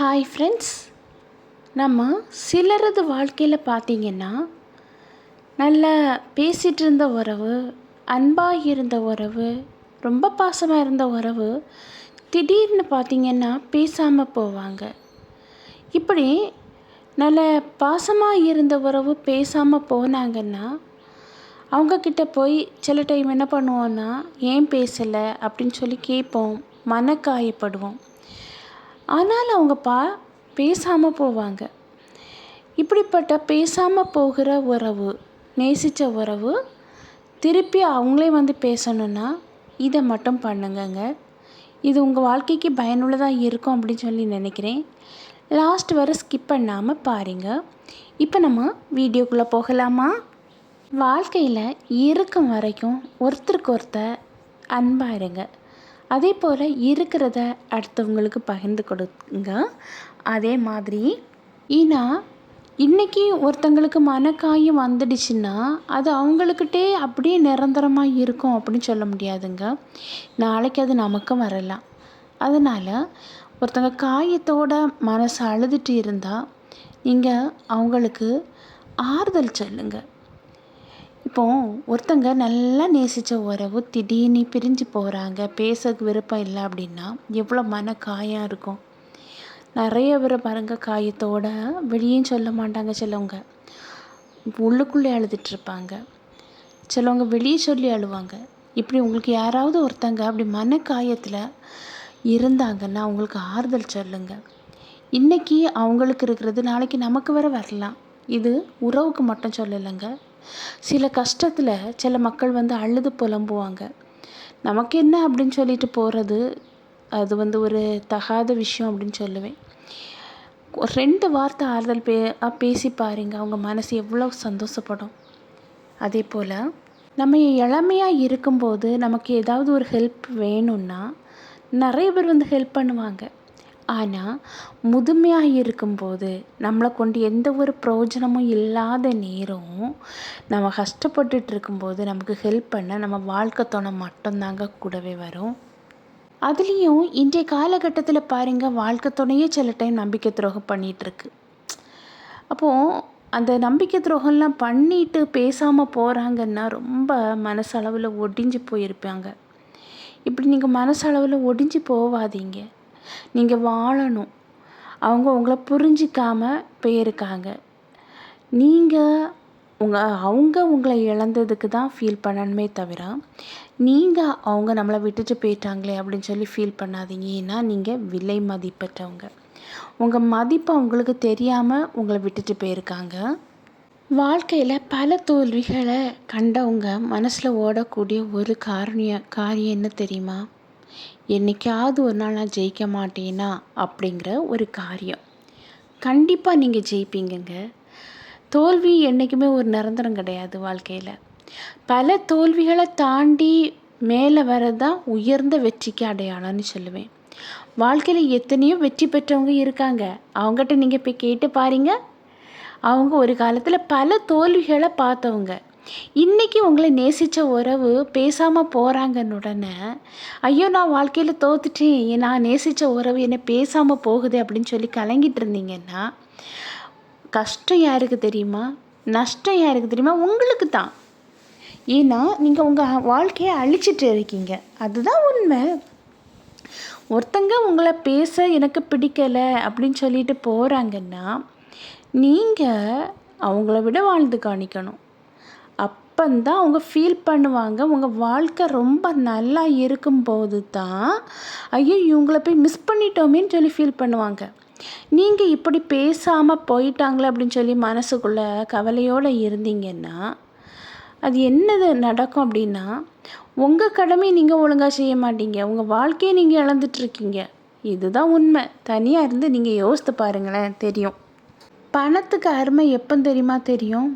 Hi friends நம்ம சிலரது வாழ்க்கையில் பார்த்திங்கன்னா நல்லா பேசிகிட்டு இருந்த உறவு அன்பாக இருந்த உறவு ரொம்ப பாசமாக இருந்த உறவு திடீர்னு பார்த்தீங்கன்னா பேசாமல் போவாங்க. இப்படி நல்ல பாசமாக இருந்த உறவு பேசாமல் போனாங்கன்னா அவங்கக்கிட்ட போய் சில டைம் என்ன பண்ணுவோன்னா ஏன் பேசலை? அப்படின்னு சொல்லி கேட்போம் மனக்காயப்படுவோம். ஆனாலும் அவங்க பா பேசாமல் போவாங்க. இப்படிப்பட்ட பேசாமல் போகிற உறவு நேசித்த உறவு திருப்பி அவங்களே வந்து பேசணுன்னா இதை மட்டும் பண்ணுங்கங்க. இது உங்கள் வாழ்க்கைக்கு பயனுள்ளதாக இருக்கும் அப்படின்னு சொல்லி நினைக்கிறேன். லாஸ்ட் வரை ஸ்கிப் பண்ணாமல் பாருங்கள் இப்போ நம்ம வீடியோக்குள்ளே போகலாமா? வாழ்க்கையில் இருக்கும் வரைக்கும் ஒருத்தருக்கு ஒருத்தர் அன்பாக இருங்க அதே போல் இருக்கிறத அடுத்தவங்களுக்கு பகிர்ந்து கொடுங்க. அதே மாதிரி ஏன்னா இன்றைக்கி ஒருத்தங்களுக்கு மனக்காயம் வந்துடுச்சுன்னா அது அவங்களுக்கிட்டே அப்படியே நிரந்தரமாக இருக்கும் அப்படின்னு சொல்ல முடியாதுங்க. நாளைக்கு அது நமக்கும் வரலாம். அதனால் ஒருத்தங்க காயத்தோட மனசு அழுதுட்டு இருந்தால் நீங்கள் அவங்களுக்கு ஆறுதல் சொல்லுங்கள் இப்போ ஒருத்தங்க நல்லா நேசித்த உறவு திடீர்னு பிரிஞ்சு போகிறாங்க பேச விருப்பம் இல்லை அப்படின்னா எவ்வளோ மன காயம் இருக்கும். நிறைய பேரை பாருங்க காயத்தோட வெளியும் சொல்ல மாட்டாங்க சிலவங்க. உள்ளுக்குள்ளே அழுதுட்ருப்பாங்க சிலவங்க வெளியே சொல்லி அழுவாங்க. இப்படி உங்களுக்கு யாராவது ஒருத்தங்க அப்படி மன காயத்தில் இருந்தாங்கன்னா அவங்களுக்கு ஆறுதல் சொல்லுங்கள் இன்றைக்கி அவங்களுக்கு இருக்கிறது நாளைக்கு நமக்கு வர வரலாம். இது உறவுக்கு மட்டும் சொல்லலைங்க. சில கஷ்டத்தில் சில மக்கள் வந்து அழுது புலம்புவாங்க. நமக்கு என்ன அப்படின்னு சொல்லிட்டு போகிறது அது வந்து ஒரு தகாத விஷயம் அப்படின்னு சொல்லுவேன். ரெண்டு வார்த்தை ஆறுதல் பே பேசி பாருங்க. அவங்க மனசு எவ்வளோ சந்தோஷப்படும். அதே போல் நம்ம இளமையாக இருக்கும்போது நமக்கு ஏதாவது ஒரு ஹெல்ப் வேணும்னா நிறைய பேர் வந்து ஹெல்ப் பண்ணுவாங்க. ஆனால் முதுமையாக இருக்கும்போது நம்மளை கொண்டு எந்த ஒரு பிரயோஜனமும் இல்லாத நேரம் நம்ம கஷ்டப்பட்டுட்டு இருக்கும்போது நமக்கு ஹெல்ப் பண்ண நம்ம வாழ்க்கை துணை மட்டும்தாங்க கூடவே வரும். அதுலேயும் இன்றைய காலகட்டத்தில் பாருங்கள் வாழ்க்கை துணையே சில டைம் நம்பிக்கை துரோகம் பண்ணிகிட்ருக்கு அப்போது அந்த நம்பிக்கை துரோகம்லாம் பண்ணிட்டு பேசாமல் போகிறாங்கன்னா ரொம்ப மனசளவில் ஒடிஞ்சு போயிருப்பாங்க. இப்படி நீங்கள் மனசளவில் ஒடிஞ்சு போகாதீங்க நீங்கள் வாழணும். அவங்க உங்களை புரிஞ்சிக்காமல் போயிருக்காங்க. நீங்கள் உங்கள் அவங்க உங்களை இழந்ததுக்கு தான் ஃபீல் பண்ணணுமே தவிர நீங்கள் அவங்க நம்மளை விட்டுட்டு போயிட்டாங்களே அப்படின்னு சொல்லி ஃபீல் பண்ணாதீங்க. ஏன்னா நீங்கள் விலை மதிப்பற்றவங்க. உங்கள் மதிப்பு அவங்களுக்கு தெரியாமல் உங்களை விட்டுட்டு போயிருக்காங்க. வாழ்க்கையில் பல தோல்விகளை கண்டவங்க மனசில் ஓடக்கூடிய ஒரு காரணிய காரியம் என்ன தெரியுமா? என்றைக்காவது ஒரு நாள் நான் ஜெயிக்க மாட்டேனா அப்படிங்கிற ஒரு காரியம். கண்டிப்பாக நீங்கள் ஜெயிப்பீங்கங்க. தோல்வி என்றைக்குமே ஒரு நிரந்தரம் கிடையாது வாழ்க்கையில். பல தோல்விகளை தாண்டி மேலே வரதான் உயர்ந்த வெற்றிக்கு அடையாளம்னு சொல்லுவேன். வாழ்க்கையில் எத்தனையோ வெற்றி பெற்றவங்க இருக்காங்க. அவங்ககிட்ட நீங்கள் போய் கேட்டு பாருங்க. அவங்க ஒரு காலத்தில் பல தோல்விகளை பார்த்தவங்க. இன்றைக்கி உங்களை நேசித்த உறவு பேசாமல் போகிறாங்கன்னு உடனே ஐயோ நான் வாழ்க்கையில் தோத்துட்டேன். நான் நேசித்த உறவு என்னை பேசாமல் போகுது அப்படின்னு சொல்லி கலங்கிட்டு இருந்தீங்கன்னா கஷ்டம் யாருக்கு தெரியுமா? நஷ்டம் யாருக்கு தெரியுமா? உங்களுக்கு தான். ஏன்னா நீங்கள் உங்கள் வாழ்க்கையை அழிச்சிட்டு இருக்கீங்க. அதுதான் உண்மை. ஒருத்தங்க உங்களை பேச எனக்கு பிடிக்கலை அப்படின்னு சொல்லிட்டு போகிறாங்கன்னா நீங்கள் அவங்கள விட வாழ்ந்து காணிக்கணும். அப்போந்தான் அவங்க ஃபீல் பண்ணுவாங்க. உங்கள் வாழ்க்கை ரொம்ப நல்லா இருக்கும்போது தான் ஐயோ இவங்கள போய் மிஸ் பண்ணிட்டோமேன்னு சொல்லி ஃபீல் பண்ணுவாங்க. நீங்கள் இப்படி பேசாமல் போயிட்டாங்களே அப்படின்னு சொல்லி மனசுக்குள்ளே கவலையோடு இருந்தீங்கன்னா அது என்னது நடக்கும் அப்படின்னா உங்கள் கடமை நீங்கள் ஒழுங்காக செய்ய மாட்டீங்க. உங்கள் வாழ்க்கையை நீங்கள் இழந்துட்டுருக்கீங்க. இதுதான் உண்மை. தனியாக இருந்து நீங்கள் யோசித்து பாருங்களேன். தெரியும். பணத்துக்கு அருமை எப்போ தெரியுமா தெரியும்?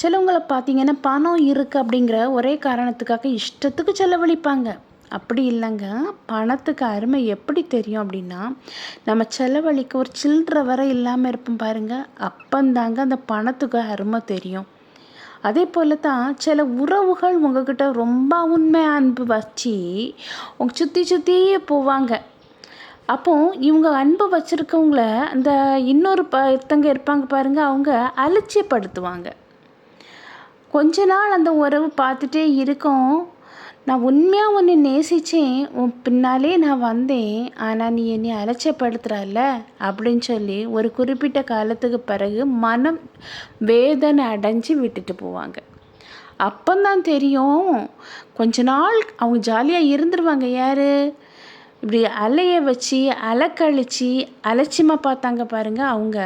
சிலவங்களை பார்த்தீங்கன்னா பணம் இருக்குது அப்படிங்கிற ஒரே காரணத்துக்காக இஷ்டத்துக்கு செலவழிப்பாங்க. அப்படி இல்லைங்க. பணத்துக்கு அருமை எப்படி தெரியும் அப்படின்னா நம்ம செலவழிக்க ஒரு சில்லற வரை இல்லாமல் இருப்போம் பாருங்கள் அப்பந்தாங்க அந்த பணத்துக்கு அருமை தெரியும். அதே போல் தான் சில உறவுகள் உங்ககிட்ட ரொம்ப உண்மை அன்பு வச்சு உங்க சுற்றி சுற்றியே போவாங்க. அப்போ இவங்க அன்பு வச்சுருக்கவங்கள அந்த இன்னொரு ப ஒருத்தங்க இருப்பாங்க பாருங்கள் அவங்க அலட்சியப்படுத்துவாங்க. கொஞ்ச நாள் அந்த உறவு பார்த்துட்டே இருக்கோம். நான் உண்மையாக உன்னை நேசித்தேன் உன் பின்னாலே நான் வந்தேன். ஆனால் நீ என்னை அலட்சப்படுத்துகிறல்ல அப்படின்னு சொல்லி ஒரு குறிப்பிட்ட காலத்துக்கு பிறகு மனம் வேதனை அடைஞ்சு விட்டுட்டு போவாங்க. அப்போந்தான் தெரியும். கொஞ்ச நாள் அவங்க ஜாலியாக இருந்துருவாங்க யார்? இப்படி அலைய வச்சு அலக்கழிச்சு அலட்சியமாக பார்த்தாங்க பாருங்கள் அவங்க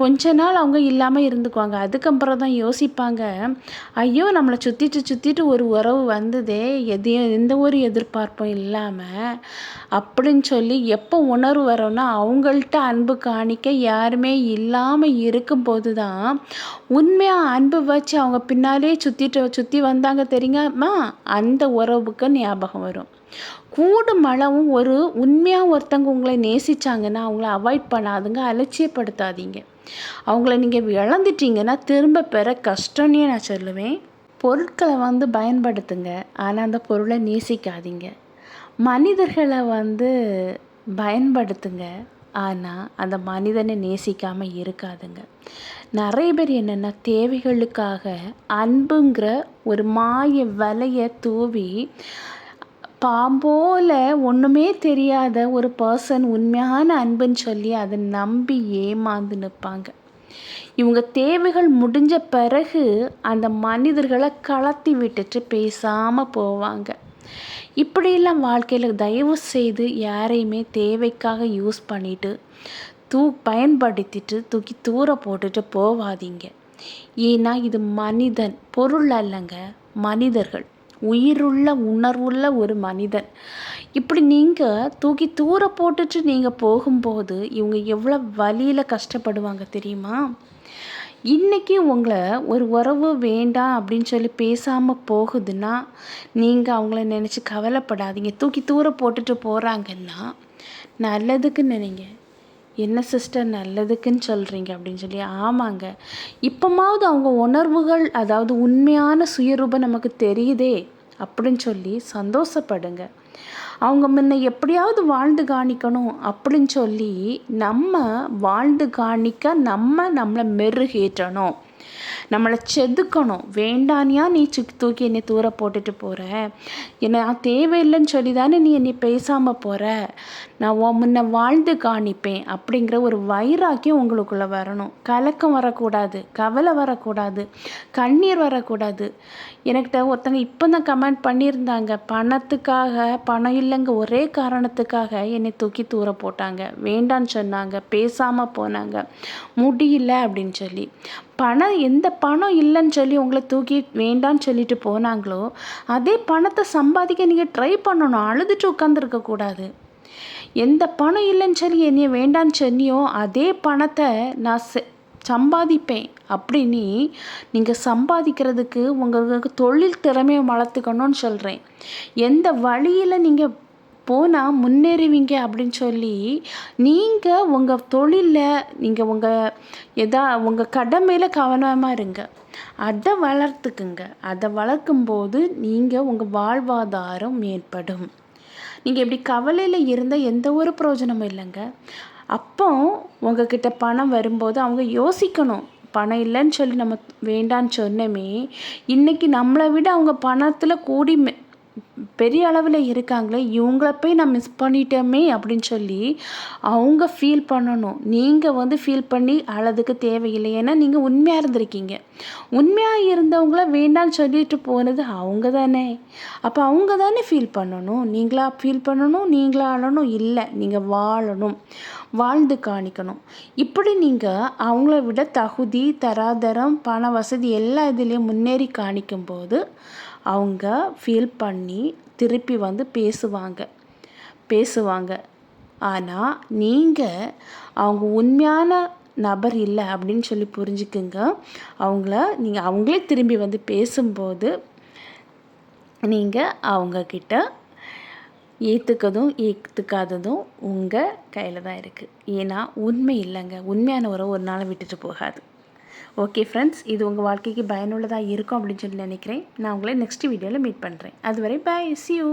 கொஞ்ச நாள் அவங்க இல்லாமல் இருந்துக்குவாங்க. அதுக்கப்புறம் தான் யோசிப்பாங்க. ஐயோ நம்மளை சுற்றிட்டு சுற்றிட்டு ஒரு உறவு வந்ததே எதையும் எந்த ஒரு எதிர்பார்ப்பும் இல்லாமல் அப்படின்னு சொல்லி எப்போ உணர்வு வரோன்னா அவங்கள்ட்ட அன்பு காணிக்க யாருமே இல்லாமல் இருக்கும்போது தான் உண்மையாக அன்பு வச்சு அவங்க பின்னாலே சுற்றிட்டு சுற்றி வந்தாங்க தெரியுமா? அந்த உறவுக்கு ஞாபகம் வரும். கூடு மழவும் ஒரு உண்மையாக ஒருத்தவங்க உங்களை நேசித்தாங்கன்னா அவங்கள அவாய்ட் பண்ணாதுங்க அலட்சியப்படுத்தாதீங்க. அவங்கள நீங்கள் இழந்துட்டீங்கன்னா திரும்ப பெற கஷ்டம்னே நான் சொல்லுவேன். பொருட்களை வந்து பயன்படுத்துங்க. ஆனால் அந்த பொருளை நேசிக்காதீங்க. மனிதர்களை வந்து பயன்படுத்துங்க. ஆனால் அந்த மனிதனை நேசிக்காமல் இருக்காதுங்க. நிறைய பேர் என்னென்னா தேவைகளுக்காக அன்புங்கிற ஒரு மாய வலையை தூவி பாம்போல ஒன்றுமே தெரியாத ஒரு பர்சன் உண்மையான அன்புன்னு சொல்லி அதை நம்பி ஏமாந்து நிற்பாங்க. இவங்க தேவைகள் முடிஞ்ச பிறகு அந்த மனிதர்களை கலத்தி விட்டுட்டு பேசாமல் போவாங்க. இப்படியெல்லாம் வாழ்க்கையில் தயவு செய்து யாரையுமே தேவைக்காக யூஸ் பண்ணிவிட்டு தூ பயன்படுத்திட்டு தூக்கி தூர போட்டுட்டு போவாதீங்க. ஏன்னா இது மனிதன் பொருள் அல்லங்க மனிதர்கள். உயிருள்ள உணர்வுள்ள ஒரு மனிதன். இப்படி நீங்கள் தூக்கி தூர போட்டுட்டு நீங்கள் போகும்போது இவங்க எவ்வளோ வழியில் கஷ்டப்படுவாங்க தெரியுமா? இன்றைக்கி உங்களை ஒரு உறவு வேண்டாம் அப்படின்னு சொல்லி பேசாமல் போகுதுன்னா நீங்கள் அவங்கள நினச்சி கவலைப்படாதீங்க. தூக்கி தூர போட்டுட்டு போகிறாங்கன்னா நல்லதுக்கு நினைங்க. என்ன சிஸ்டர் நல்லதுக்குன்னு சொல்கிறீங்க அப்படின்னு சொல்லி ஆமாங்க. இப்போமாவது அவங்க உணர்வுகள் அதாவது உண்மையான சுயரூபம் நமக்கு தெரியுதே அப்படின்னு சொல்லி சந்தோஷப்படுங்க. அவங்க முன்ன எப்படியாவது வாழ்ந்து காணிக்கணும் அப்படின்னு சொல்லி நம்ம வாழ்ந்து காணிக்க நம்ம நம்மளை மெருகேற்றணும். நம்மளை செதுக்கணும். வேண்டானியா நீ தூக்கி என்னை தூர போட்டுட்டு போகிற என்னை நான் தேவையில்லைன்னு சொல்லி தானே நீ என்னை பேசாமல் போகிற நான் உன் முன்ன வாழ்ந்து காணிப்பேன் அப்படிங்கிற ஒரு வைராக்கியம் உங்களுக்குள்ளே வரணும். கலக்கம் வரக்கூடாது கவலை வரக்கூடாது கண்ணீர் வரக்கூடாது. எனக்கிட்ட ஒருத்தங்க இப்போ தான் கமெண்ட் பண்ணியிருந்தாங்க. பணத்துக்காக பணம் இல்லைங்க ஒரே காரணத்துக்காக என்னை தூக்கி தூர போட்டாங்க. வேண்டான்னு சொன்னாங்க பேசாமல் போனாங்க. முடியல அப்படின்னு சொல்லி. பணம் எந்த பணம் இல்லைன்னு சொல்லி உங்களை தூக்கி வேண்டான்னு சொல்லிட்டு போனாங்களோ அதே பணத்தை சம்பாதிக்க நீங்கள் ட்ரை பண்ணணும். அழுதுட்டு உட்காந்துருக்கக்கூடாது எந்த பணம் இல்லைன்னு சொல்லி என்னைய வேண்டான்னு சொன்னியோ அதே பணத்தை நான் சம்பாதிப்பேன். அப்படின்னு நீங்கள் சம்பாதிக்கிறதுக்கு உங்களுக்கு தொழில் திறமையை வளர்த்துக்கணும்னு சொல்கிறேன் எந்த வழியில் நீங்கள் போனால் முன்னேறுவீங்க அப்படின்னு சொல்லி நீங்கள் உங்கள் தொழிலில் நீங்கள் உங்கள் எதா உங்கள் கடமையில் கவனமாக இருங்க. அதை வளர்த்துக்குங்க. அதை வளர்க்கும்போது நீங்கள் உங்கள் வாழ்வாதாரம் மேற்படும் நீங்கள் இப்படி கவலையில் இருந்தால் எந்த ஒரு பிரயோஜனமும் இல்லைங்க. அப்போ உங்ககிட்ட பணம் வரும்போது அவங்க யோசிக்கணும். பணம் இல்லைன்னு சொல்லி நம்ம வேண்டான்னு சொன்னோமே இன்றைக்கி நம்மளை விட அவங்க பணத்தில் கூடி பெரிய அளவில் இருக்காங்களே இவங்கள போய் நான் மிஸ் பண்ணிட்டோமே அப்படின்னு சொல்லி அவங்க ஃபீல் பண்ணணும். நீங்கள் வந்து ஃபீல் பண்ணி அழதுக்கு தேவையில்லை. ஏன்னா நீங்கள் உண்மையாக இருந்திருக்கீங்க. உண்மையாக இருந்தவங்கள வேண்டான்னு சொல்லிட்டு போனது அவங்க தானே. அப்போ அவங்க தானே ஃபீல் பண்ணணும். நீங்களா ஃபீல் பண்ணணும் நீங்களா அழணும். இல்லை நீங்கள் வாழணும். வாழ்ந்து காணிக்கணும். இப்படி நீங்கள் அவங்கள விட தகுதி தராதரம் பண வசதி எல்லா இதுலேயும் முன்னேறி காணிக்கும்போது அவங்க ஃபீல் பண்ணி திருப்பி வந்து பேசுவாங்க. பேசுவாங்க. ஆனால் நீங்கள் அவங்க உண்மையான நபர் இல்லை அப்படின்னு சொல்லி புரிஞ்சுக்குங்க. அவங்கள நீங்கள் அவங்களே திரும்பி வந்து பேசும்போது நீங்கள் அவங்கக்கிட்ட ஏற்றுக்கதும் ஏற்றுக்காததும் உங்கள் கையில் தான் இருக்குது ஏன்னா உண்மை இல்லைங்க. உண்மையான உறவு ஒரு நாளை விட்டுட்டு போகாது. ஓகே ஃப்ரெண்ட்ஸ் இது உங்கள் வாழ்க்கைக்கு பயனுள்ளதாக இருக்கும் அப்படின்னு சொல்லி நினைக்கிறேன். நான் உங்களை நெக்ஸ்ட் வீடியோவில் மீட் பண்ணுறேன் அதுவரை பாய் சி யூ